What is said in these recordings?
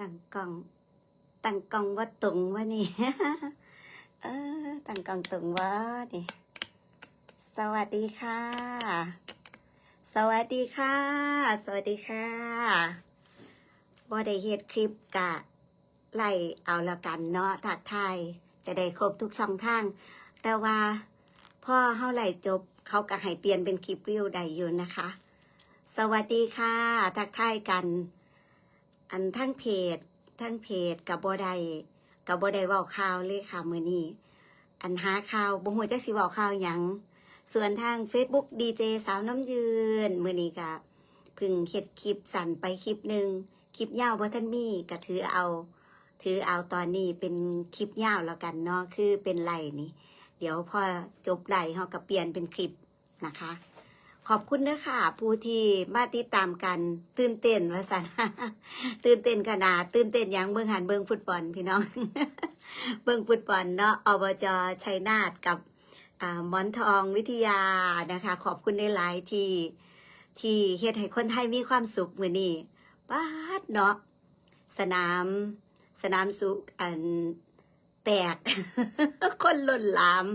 ตั้งกล้องตั้งกล้องว่าตรงวะนี่เออตั้งกล้องตรงวะนี่สวัสดีค่ะ สวัสดีค่ะ สวัสดีค่ะบ่ได้เฮ็ดคลิปกะไล่เอาละกันเนาะถักทายจะได้ครบทุกช่องทาง แต่ว่าพ่อเฮาไล่จบเขาก็ให้เปลี่ยนเป็นคลิปเรียวได้อยู่นะคะ สวัสดีค่ะ ทักทายกัน อันทั้งเพจทั้งเพจกับบ่ได้กับบ่ได้เว้าข่าวเลยค่ะมือนี้อันหาข่าวบ่ฮู้จักสิเว้าข่าวหยังส่วนทาง Facebook ดีเจสาวน้ำยืนมือนี้ก็เพิ่งเฮ็ดคลิปสั่นไปคลิปหนึ่งคลิปยาวบ่ทันมีก็ถือเอา ถือเอาตอนนี้เป็นคลิปยาวแล้วกันเนาะคือเป็นไลน์นี่ เดี๋ยวพอจบไลน์เฮาก็เปลี่ยนเป็นคลิปนะคะ ขอบคุณนะค่ะผู้ที่มาติดตามกัน ตื่นเต้นว่าสันตื่นเต้นขนาดตื่นเต้นหยังเบิ่งหันเบิ่งฟุตบอลพี่น้อง เบิ่งฟุตบอลเนาะอบจชัยนาทกับหมอนทองวิทยานะคะ ขอบคุณในหลายที่ที่เฮ็ดให้คนไทยมีความสุขมือนี้ป้าดเนาะสนาม สนามสุขอันแตก คนล้นหลาม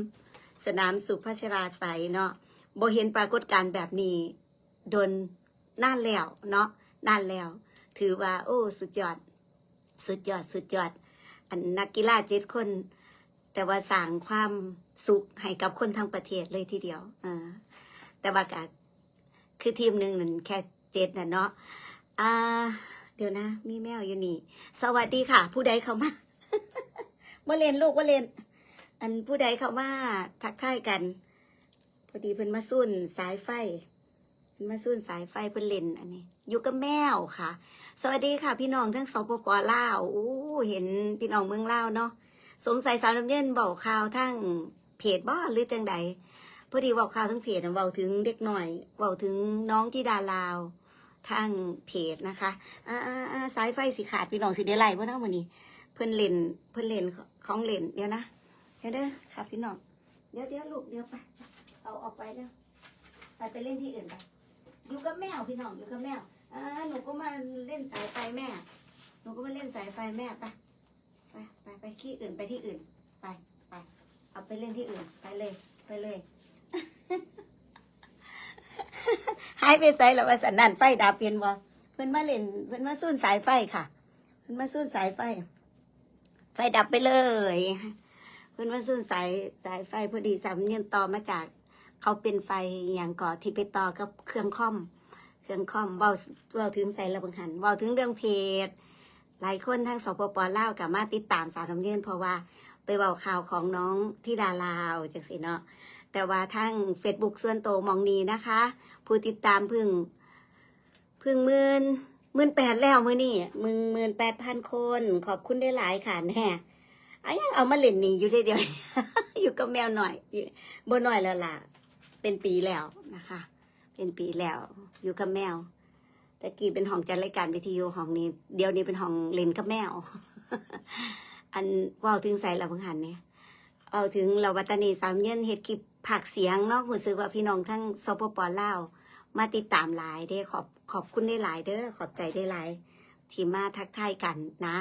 สนามสุขพัชราไสเนาะ บ่เห็นปรากฏการณ์แบบนี้โดนนานแล้วเนาะนานแล้ว ถือว่า โอ้ สุดยอด สุดยอด สุดยอด อันนักกีฬาเจ็ดคน แต่ว่าสร้างความสุขให้กับคนทั้งประเทศเลยทีเดียวอแต่ว่าก็คือทีมหนึ่งนั่นแค่เจ็ดน่ะเนาะอ่า เดี๋ยวนะ มีแมวอยู่นี่ สวัสดีค่ะ ผู้ใดเข้ามาว่าเล่นลูกว่าเล่น อันผู้ใดเข้ามาทักทายกัน อดีเพิ่นมาสุ่นสายไฟเพิ่นมาสุ่นสายไฟเพิ่นเล่นอันนี้ อยู่กับแมวค่ะ สวัสดีค่ะ พี่น้องทั้งสปปลาวอู้เห็นพี่น้องเมืองลาวเนาะสงสัยสาวน้ำเย็นเบาข่าวทั้งเพจบ่หรือจังใดพอดีเบาข่าวทั้งเพจเบาถึงเด็กหน่อยเบาถึงน้องที่ดาลาวทางเพจนะคะอ่าสายไฟสิขาดพี่น้องสิได้ไล่บ่เนาะมื้อนี้ เพิ่นเล่นเพิ่นเล่นของเล่นเดี๋ยวนะเดี๋ยวเด้อค่ะพี่น้องเดี๋ยวเดี๋ยวลูกเดี๋ยวไป เอาออกไปแล้วไปไปเล่นที่อื่นไปอยู่กับแมวพี่น้องอยู่กับแมวอ่าหนูก็มาเล่นสายไฟแม่ หนูก็มาเล่นสายไฟแม่ไปไปไปไปที่อื่นไปที่อื่น ไปไปเอาไปเล่นที่อื่นไปเลยไปเลยหายไปใส่แล้วว่าสันนันไฟดับเปลี่ยนบ่เพิ่นมาเล่นเพิ่นมาสู้สายไฟค่ะเพิ่นมาสู้สายไฟ ไฟดับไปเลยเพิ่นมาสู้สายสายไฟพอดีสามเนียนต่อมาจาก เขาเป็นไฟอย่างก่อที่ไปต่อกับเครื่องคอม เครื่องคอมเว้าเว้าถึงใส่ระบิงหันเว้าถึงเรื่องเพจหลายคนทางสปปลาวกับมาติดตามสาวน้ำเยืนเพราะว่าไปเว้าข่าวของน้องที่ดาลาวจังสิเนาะแต่ว่าทาง Facebook ส่วนโตมองนี้นะคะ ผู้ติดตามพึ่งพึ่งหมื่นหมื่นแปดแล้วมือนี่มึงหมื่นแปดพันคน ขอบคุณได้หลายค่ะแน่อะยังเอามาเล่นนี่อยู่ได้เดียวอยู่กับแมวหน่อยบ่หน่อยแล้วล่ะ เป็นปีแล้วนะคะ เป็นปีแล้ว อยู่กับแมวต่กี้เป็นห้องจัดรายการวิทยุห้องนี้ เดี๋ยวนี้เป็นห้องเล่นกับแมว อันเว่าถึงใส่ละพังหันเนี่ยเอาถึงเราวัตนีสามเย็นเฮ็ดคลิปผักเสียงเนาะรู้สึกว่าพี่น้องทั้งสปปลาวมาติดตามหลายเด้ขอบขอบคุณได้หลายเด้อขอบใจได้หลาย ที่มาทักทายกันนะ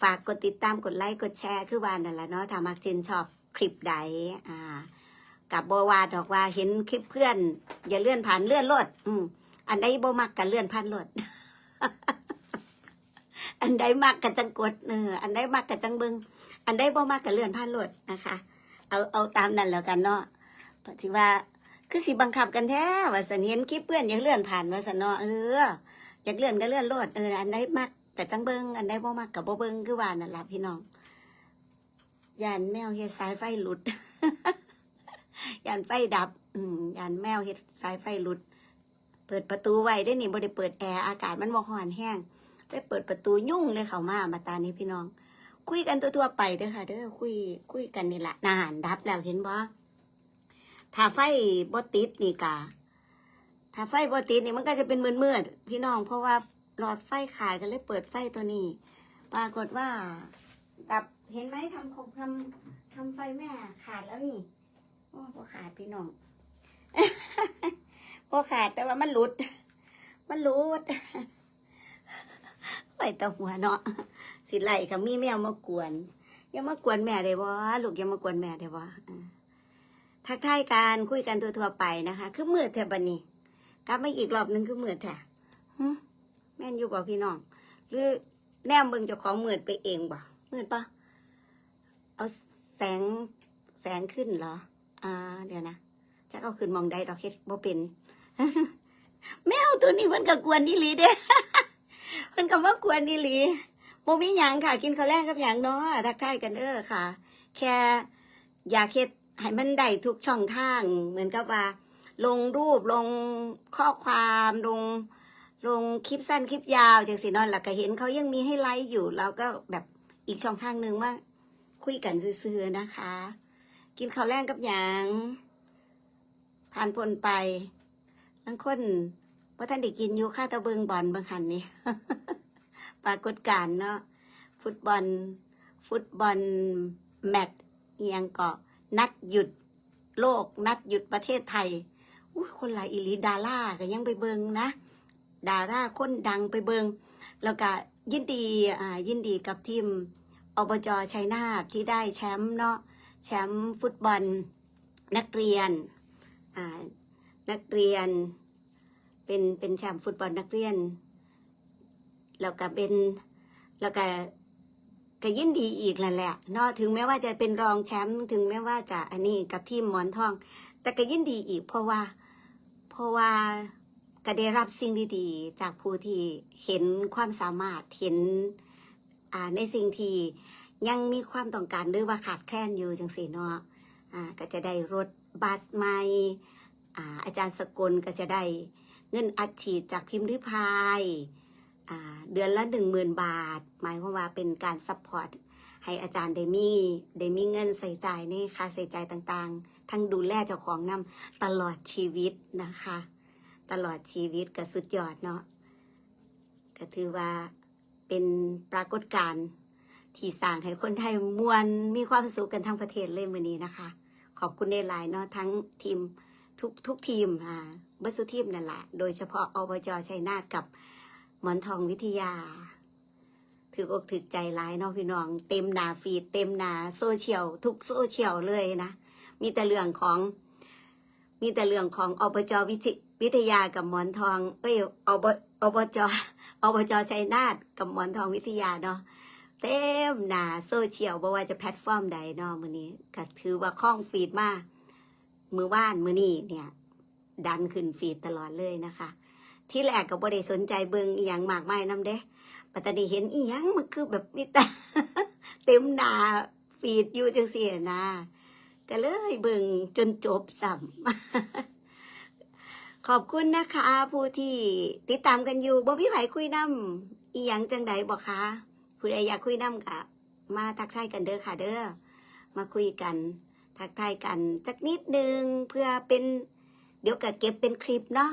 ฝากกดติดตามกดไลค์กดแชร์คือวานั่นแหละเนาะถ้ามักจินชอบคลิปใดอ่า กับโบวาดอกว่าเห็นคลิปเพื่อน อย่าเลื่อนผ่านเลื่อนรถอืมอันใดโบมักกันเลื่อนผ่านรถอันใดมักกันจังกดเอออันใดมักกันจังเบิงอันใดบ่มักกันเลื่อนผ่านรถนะคะ เอาเอาตามนั้นแล้วกันเนาะเพราะที่ว่าคือสิบังคับกันแท้ว่าสันเห็นคลิปเพื่อนอยากเลื่อนผ่านว่าสันเนาะเอออยากเลื่อนก็เลื่อนรถเอออันใดมักกับจังเบิงอันใดบ่มักกับบ่เบิงคือว่านั่นแหละพี่น้องยานแมวเฮ็ดสายไฟหลุด ยานไฟดับ อืมยานแมวเฮ็ดสายไฟหลุด เปิดประตูไว้ได้นี่บ่ได้เปิดแอร์อากาศมันบ่ร้อนแห้งไปเปิดประตูยุ่งเลยเขามามาตานี้พี่น้อง คุยกันทั่วๆไปเด้อค่ะ เด้อคุยคุยกันนี่แหละนานดับแล้วเห็นบ่ถ้าไฟบ่ติดนี่กะถ้าไฟบ่ติดนี่มันก็จะเป็นมืดๆพี่น้องเพราะว่าหลอดไฟขาดก็เลยเปิดไฟตัวนี้ ปรากฏว่าดับเห็นไหมทำคมทำทำไฟแม่ขาดแล้วนี่ โอ้พอขาดพี่น้องพอขาดแต่ว่ามันหลุด มันหลุดไปตะหัวเนาะสิไล่ค่ะมีแมวมากวนอย่ามากวนแม่ได้บ่ลูกอย่ามากวนแม่ได้บ่ทักทายกันคุยกันทั่วๆไปนะคะ คือมืดแถบันนี้กลับมาอีกรอบนึงคือมืดแท้หึแม่นอยู่บ่พี่น้อง หรือแนมเบิ่งเจ้าของมืดไปเองบ่มืดปะเอาแสงแสงขึ้นเหรอ อ่า เดี๋ยวนะจะเอาขึ้นมองได้ดอกเฮ็ดบ่เป็นแมวตัวนี้มันก็กวนนี่หลีเด้มันก็ว่ากวนนี่หลีบ่มีหยังค่ะ กินข้าวแรงกับหยังเนาะทักทายกันเด้อค่ะ แค่อยากเฮ็ดให้มันได้ทุกช่องทาง เหมือนกับว่า ลงรูปลงข้อความลงลงคลิปสั้นคลิปยาวจังสินอนแล้วก็เห็นเขายังมีให้ไลฟ์อยู่เราก็แบบอีกช่องทางหนึ่งว่า คุยกันซื่อๆนะคะ กินข้าวแรงกับหยังผ่านพ้นไปบางคนว่าท่านได้กินอยู่ค่าตะเบิงบอลบางคันนี่ปรากฏการณ์เนาะฟุตบอล ฟุตบอลแมตช์เอียงเกาะนัดหยุดโลก นัดหยุดประเทศไทยอุ้ยคนหลายอีลีดาราก็ยังไปเบิงนะดาราคนดังไปเบิงแล้วก็ยินดีอ่ายินดีกับทีมอบจชัยนาทที่ได้แชมป์เนาะ แชมป์ฟุตบอล นักเรียนนักเรียน เป็นเป็นแชมป์ฟุตบอลนักเรียนแล้วก็เป็นแล้วก็ก็ยินดีอีกแหละแหละเนาะถึงแม้ว่าจะเป็นรองแชมป์ถึงแม้ว่าจะอันนี้กับทีมหมอนทอง แต่ก็ยินดีอีก เพราะว่า เพราะว่าก็ได้รับสิ่งดีๆ จากผู้ที่เห็นความสามารถเห็นในสิ่งที่ ยังมีความต้องการหรือว่าขาดแคลนอยู่จังสีเนาะอ่าก็จะได้รถบัสใหม่อ่าอาจารย์สกลก็จะได้เงินอัดฉีดจากพิมพ์ริพายอ่าเดือนละหนึ่งหมื่นบาท หมายความว่าเป็นการซัพพอร์ตให้อาจารย์ได้มีได้มีเงินใส่ใจในค่าใส่ใจายต่างๆ ทั้งดูแลเจ้าของนำตลอดชีวิตนะคะ ตลอดชีวิตก็สุดยอดเนาะก็ถือว่าเป็นปรากฏการณ์ ที่สร้างให้คนไทยมวลมีความสุขกันทั้งประเทศเลยวันนี้นะคะ ขอบคุณในหลายเนาะทั้งทีมทุกทุกทีมอ่าบัสุทีมนั่นแหละโดยเฉพาะอบจชัยนาทกับหมอนทองวิทยา ถืออกถือใจร้ายเนาะพี่น้อง เต็มหนาฟีดเต็มหนาโซเชียลทุกโซเชียลเลยนะ มีแต่เรื่องของ มีแต่เรื่องของอบจวิิวิทยากับหมอนทอง เอ้ยอบอบจอบจชัยนาทกับหมอนทองวิทยาเนาะ เต็มหนาโซเชียลบ่ว่าจะแพลตฟอร์มใดเนาะมือนี้ก็ถือว่าคล่องฟีดมากมือว่านมือนี้เนี่ย ดันขึ้นฟีดตลอดเลยนะคะ ที่แรกก็บ่ได้สนใจเบิงอหย่างมากมายนำเด้ปัตตานีเห็นอีหยังมันคือแบบมีแต่เต็มหนาฟีดอยู่จังสี่นะก็เลยเบิงจนจบสัมขอบคุณนะคะ ผู้ที่ติดตามกันอยู่บ่พี่ไผคุยน้ำอีหยังจังใดบอกคะ ผู้ใดอยากคุยน้ำกะมาทักทายกันเด้อค่ะเด้อมาคุยกัน ทักทายกันจักนิดนึงเพื่อเป็นเดี๋ยวก็เก็บเป็นคลิปเนาะ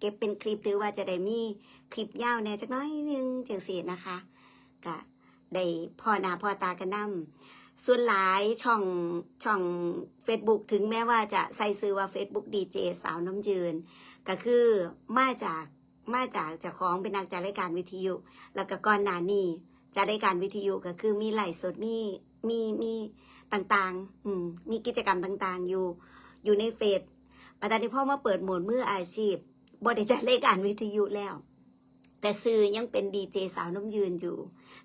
เก็บเป็นคลิปถือว่าจะได้มีคลิปยาวแน่จักน้อยนึงจังสีนะคะก็ได้พ่อหนาพ่อตากันนำส่วนหลายช่องช่อง Facebook ถึงแม้ว่าจะใส่ซื้อว่า Facebook ดีเจสาวน้ำยืน ก็คือมาจากมาจากเจากของเป็นนักจัดรายการวิทยุ แล้วก็ก่อนหน้านี้ จัดรายการวิทยุก็คือมีไลฟ์สดมีมีมีต่างๆ อืม มีกิจกรรมต่างๆ อยู่ อยู่ในเฟซปัจจุบันพ่อมาเปิดโหมดมืออาชีพบริจัดรายการวิทยุแล้ว แต่ซื้อยังเป็นดีเจสาวน้ำยืนอยู่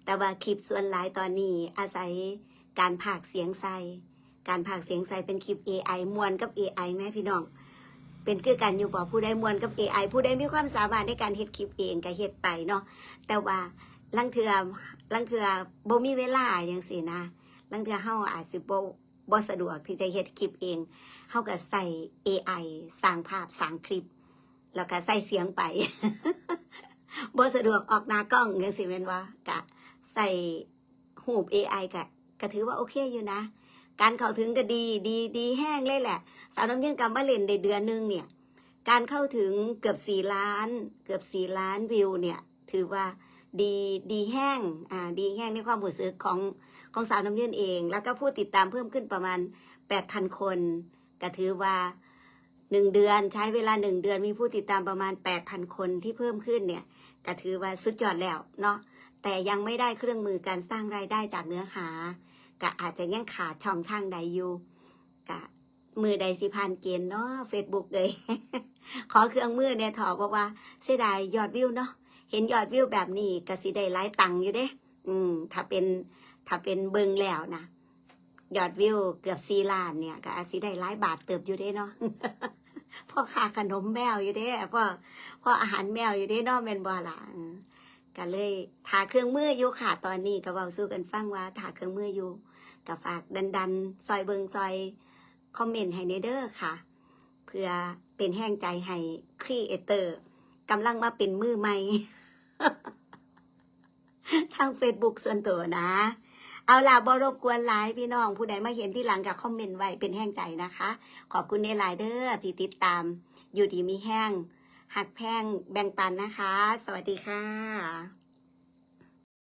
แต่ว่าคลิปส่วนหลายตอนนี้อาศัยการผากเสียงใส่การผากเสียงใส่เป็นคลิป AI มวลกับ AI แม่พี่น้อง เป็นคือกันอยู่บอกผู้ใดมวลกับ AI ผู้ใดมีความสามารถในการเฮ็ดคลิปเองก็เฮ็ดไปเนาะแต่ว่าลังเทือ ลังเทือบ่มีเวลาอย่างสินะลังเทือเฮาอาจสิบ่บ่สะดวกที่จะเฮ็ดคลิปเองเฮาก็ใส่ AI สร้างภาพสร้างคลิป แล้วก็ใส่เสียงไปบ่สะดวกออกหน้ากล้องจังสิแม่นว่ากะใส่หูป AI กะก็ถือว่าโอเคอยู่นะ การเข้าถึงก็ดีดีดีแห้งเลยแหละ สาวน้ำยืนกำมาเล่นในเดือนหนึงเนี่ย การเข้าถึงเกือบสี่ล้าน เกือบสี่ล้านวิวเนี่ย ถือว่า ดีดีแห้งอ่าดีแห้งในความรู้สึกของของสาวน้ำยื่นเอง แล้วก็ผู้ติดตามเพิ่มขึ้นประมาณแปดพันคนก็ถือว่าหนึ่งเดือนใช้เวลาหนึ่งเดือนมีผู้ติดตามประมาณแปดพันคนที่เพิ่มขึ้นเนี่ยก็ถือว่าสุดยอดแล้วเนาะแต่ยังไม่ได้เครื่องมือการสร้างรายได้จากเนื้อหาก็อาจจะยังขาดช่องทางใดอยู่กะมือใดสิพันเกณฑ์เนาะเฟซบุ๊กเลย ขอเครื่องมือเนี่ยถอบอกว่าเสียดายยอดวิวเนาะ เห็นยอดวิวแบบนี้ก็สิได้หลายตังค์อยู่เด้ อืม ถ้าเป็นถ้าเป็นเบิงแล้วนะยอดวิวเกือบสี่ล้านเนี่ยก็อาจสิได้หลายบาทเติบอยู่เด้เนาะพ่อค่าขนมแมวอยู่เด้พ่อพ่ออาหารแมวอยู่เด้เนาะแม่นบ่ล่ะก็เลยถาเครื่องมืออยู่ค่ะตอนนี้ก็เว้าสู้กันฟังว่าถาเครื่องมืออยู่ก็ฝากดันดันซอยเบิงซอยคอมเมนต์ให้ในเด้อค่ะ เพื่อเป็นแห้งใจให้ครีเอเตอร์ กำลังมาเป็นมือใหม่ ทาง Facebook ส่วนตัวนะ เอาล่ะบรบกวนไลฟ์พี่น้อง ผู้ใดมาเห็นที่หลังกับคอมเมนต์ไว้เป็นแห้งใจนะคะ ขอบคุณในไลน์เดอร์ที่ติดตาม อยู่ดีมีแห้งหักแพงแบ่งปันนะคะ สวัสดีค่ะ